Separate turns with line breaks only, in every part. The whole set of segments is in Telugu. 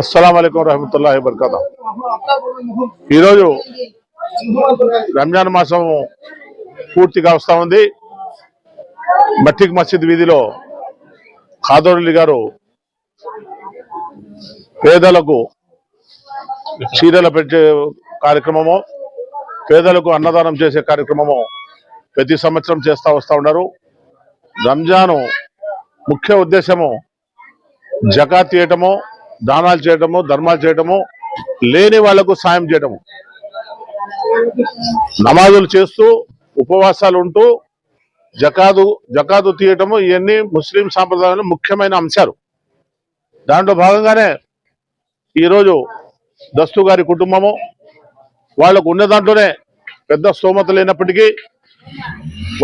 అస్సలం అయికం రహమతుల్లా వబర్కాత. ఈరోజు రంజాన్ మాసం పూర్తిగా వస్తూ ఉంది. మట్టిక్ మసీద్ వీధిలో ఖాదోర్లి గారు పేదలకు చీరలు పెట్టే కార్యక్రమము పేదలకు అన్నదానం చేసే కార్యక్రమము ప్రతి సంవత్సరం చేస్తూ వస్తూ ఉన్నారు. రంజాను ముఖ్య ఉద్దేశము జకాత్ చేయటము దానాలు చేయటము ధర్మాలు చేయటము లేని వాళ్ళకు సాయం చేయటము. నమాజులు చేస్తూ ఉపవాసాలు ఉంటూ జకాదు జకాదు తీయటము ఇవన్నీ ముస్లిం సాంప్రదాయంలో ముఖ్యమైన అంశాలు. దాంట్లో భాగంగానే ఈరోజు దస్తు గారి కుటుంబము వాళ్ళకు ఉన్న దాంట్లోనే పెద్ద స్తోమత లేనప్పటికీ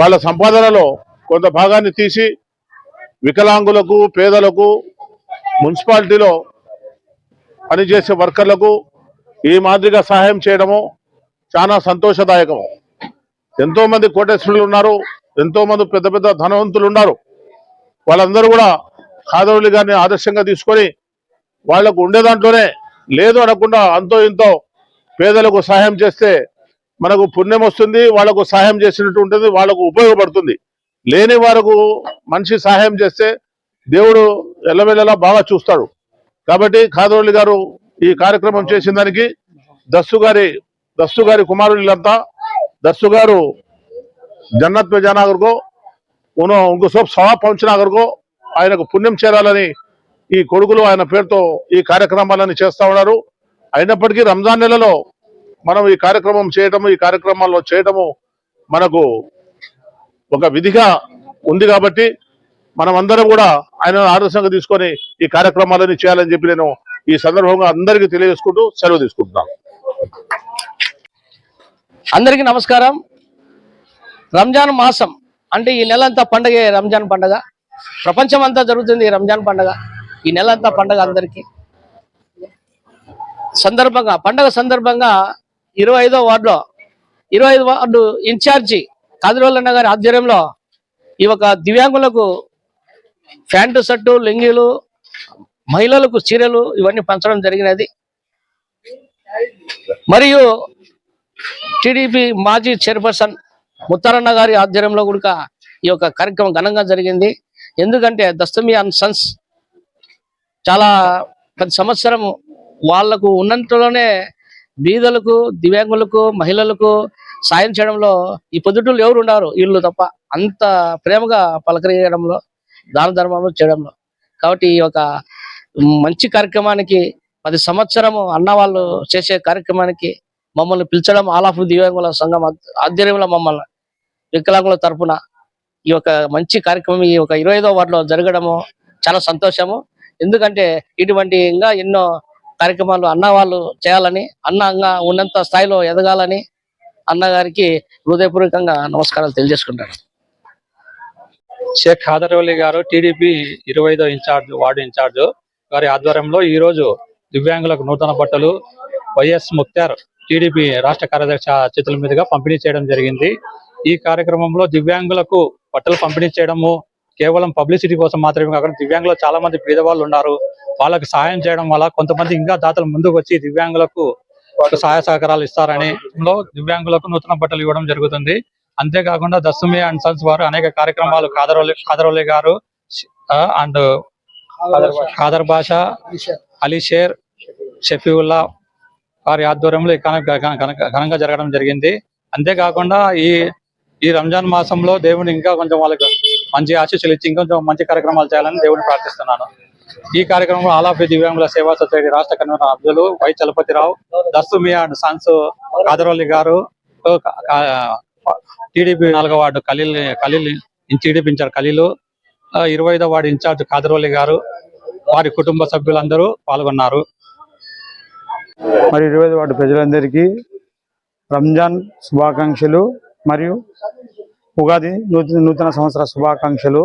వాళ్ళ సంపాదనలో కొంత భాగాన్ని తీసి వికలాంగులకు పేదలకు మున్సిపాలిటీలో పనిచేసే వర్కర్లకు ఈ మాదిరిగా సహాయం చేయడము చాలా సంతోషదాయకము. ఎంతోమంది కోటేశ్వరులు ఉన్నారు ఎంతోమంది పెద్ద పెద్ద ధనవంతులు ఉన్నారు. వాళ్ళందరూ కూడా కాదవులి గారిని ఆదర్శంగా తీసుకొని వాళ్ళకు ఉండే దాంట్లోనే లేదు అనకుండా అంతో ఇంతో పేదలకు సహాయం చేస్తే మనకు పుణ్యం వస్తుంది వాళ్ళకు సహాయం చేసినట్టు ఉంటుంది వాళ్ళకు ఉపయోగపడుతుంది. లేని వారికి మనిషి సహాయం చేస్తే దేవుడు ఎల్లవెల్లలా బాగా చూస్తాడు కాబట్టి ఖాదోళ్ళి గారు ఈ కార్యక్రమం చేసిన దానికి దస్సు గారి దస్సు గారి కుమారులంతా దస్సు గారు జన్నత్ में जाना को उन्होंने उनको सब सवा पहुंचना को ఆయనకు పుణ్యం చేరాలని ఈ కొడుకులు ఆయన పేరుతో ఈ కార్యక్రమాలని చేస్తా ఉన్నారు అయినప్పటికీ రంజాన్ నెలలో మనం ఈ కార్యక్రమం చేయటము ఈ కార్యక్రమాల్లో చేయటము మనకు ఒక విధిగా ఉంది కాబట్టి మనం అందరం కూడా ఆయన ఆదర్శంగా తీసుకొని ఈ కార్యక్రమాలని చేయాలని చెప్పి నేను ఈ సందర్భంగా అందరికీ తెలియజేసుకుంటూ సెలవు తీసుకుంటున్నాను.
అందరికీ నమస్కారం. రంజాన్ మాసం అంటే ఈ నెల అంతా పండగే రంజాన్ పండగ. ప్రపంచం అంతా జరుగుతుంది ఈ రంజాన్ పండగ. ఈ నెల అంతా పండగ అందరికీ. సందర్భంగా పండగ సందర్భంగా ఇరవై ఐదో వార్డులో ఇరవై ఐదు వార్డు ఇన్ఛార్జి కాదిరోళ్ళన్న గారి ఆధ్వర్యంలో ఈ ఒక దివ్యాంగులకు ప్యాంటు షర్టు లింగీలు మహిళలకు చీరలు ఇవన్నీ పంచడం జరిగినది. మరియు టిడిపి మాజీ చైర్పర్సన్ ముత్తారన్న గారి ఆధ్వర్యంలో కూడా ఈ యొక్క కార్యక్రమం ఘనంగా జరిగింది. ఎందుకంటే దస్తమి అండ్ సన్స్ చాలా ప్రతి సంవత్సరం వాళ్ళకు ఉన్నంతలోనే బీదలకు దివ్యాంగులకు మహిళలకు సాయం చేయడంలో ఈ పొద్దుటూళ్ళు ఎవరు ఉన్నారు వీళ్ళు తప్ప అంత ప్రేమగా పలకరియడంలో దాన ధర్మంలో చేయడంలో కాబట్టి ఈ యొక్క మంచి కార్యక్రమానికి పది సంవత్సరము అన్న వాళ్ళు చేసే కార్యక్రమానికి మమ్మల్ని పిలిచడం ఆల్ ఆఫ్ దివ్యాంగుల సంఘం ఆధ్వర్యంలో మమ్మల్ని వికలాంగుల తరపున ఈ యొక్క మంచి కార్యక్రమం ఈ యొక్క ఇరవై ఐదో వార్డులో జరగడము చాలా సంతోషము. ఎందుకంటే ఇటువంటి ఇంకా ఎన్నో కార్యక్రమాలు అన్న వాళ్ళు చేయాలని అన్న ఉన్నంత స్థాయిలో ఎదగాలని అన్న గారికి హృదయపూర్వకంగా నమస్కారాలు తెలియజేసుకుంటాను.
షేక్ ఖాదర్ గారు టీడీపీ ఇరవై ఐదో ఇన్ఛార్జ్ వార్డు ఇన్ఛార్జ్ గారి ఆధ్వర్యంలో ఈ రోజు దివ్యాంగులకు నూతన బట్టలు వైఎస్ ముక్తార్ టీడీపీ రాష్ట్ర కార్యదర్శి చేతుల మీదుగా పంపిణీ చేయడం జరిగింది. ఈ కార్యక్రమంలో దివ్యాంగులకు బట్టలు పంపిణీ చేయడము కేవలం పబ్లిసిటీ కోసం మాత్రమే కాకుండా దివ్యాంగులు చాలా మంది పేదవాళ్ళు ఉన్నారు. వాళ్ళకి సహాయం చేయడం వల్ల కొంతమంది ఇంకా దాతలు ముందుకు వచ్చి దివ్యాంగులకు సహాయ సహకారాలు ఇస్తారని లో దివ్యాంగులకు నూతన బట్టలు ఇవ్వడం జరుగుతుంది. అంతేకాకుండా దస్తుమి అండ్ సన్స్ వారు అనేక కార్యక్రమాలు ఖాదరోలి ఖాదరోలి గారు అండ్ ఖాదర్ భాష. అలీ షేర్ షఫీవుల్లా వారి ఆధ్వర్యంలో ఘనంగా జరగడం జరిగింది. అంతేకాకుండా ఈ ఈ రంజాన్ మాసంలో దేవుని ఇంకా కొంచెం వాళ్ళకి మంచి ఆశీస్సులు ఇచ్చి ఇంకా కొంచెం మంచి కార్యక్రమాలు చేయాలని దేవుని ప్రార్థిస్తున్నాను. ఈ కార్యక్రమంలో ఆలాఫీ దివ్యాంగుల సేవా సొసైటీ రాష్ట్ర convener Abdul Y Chalapathirao Dastumiya and sons Kadaroli గారు టీడీపీ నాలుగో ward Khalil Khalil TDP incharge Khalil ఇరవై ఐదో వార్డు ఇన్ఛార్జ్ కాదరోలి గారు వారి కుటుంబ సభ్యులందరూ పాల్గొన్నారు.
మరి ఇరవై ఐదు వార్డు ప్రజలందరికీ రంజాన్ శుభాకాంక్షలు మరియు ఉగాది నూతన నూతన సంవత్సర శుభాకాంక్షలు.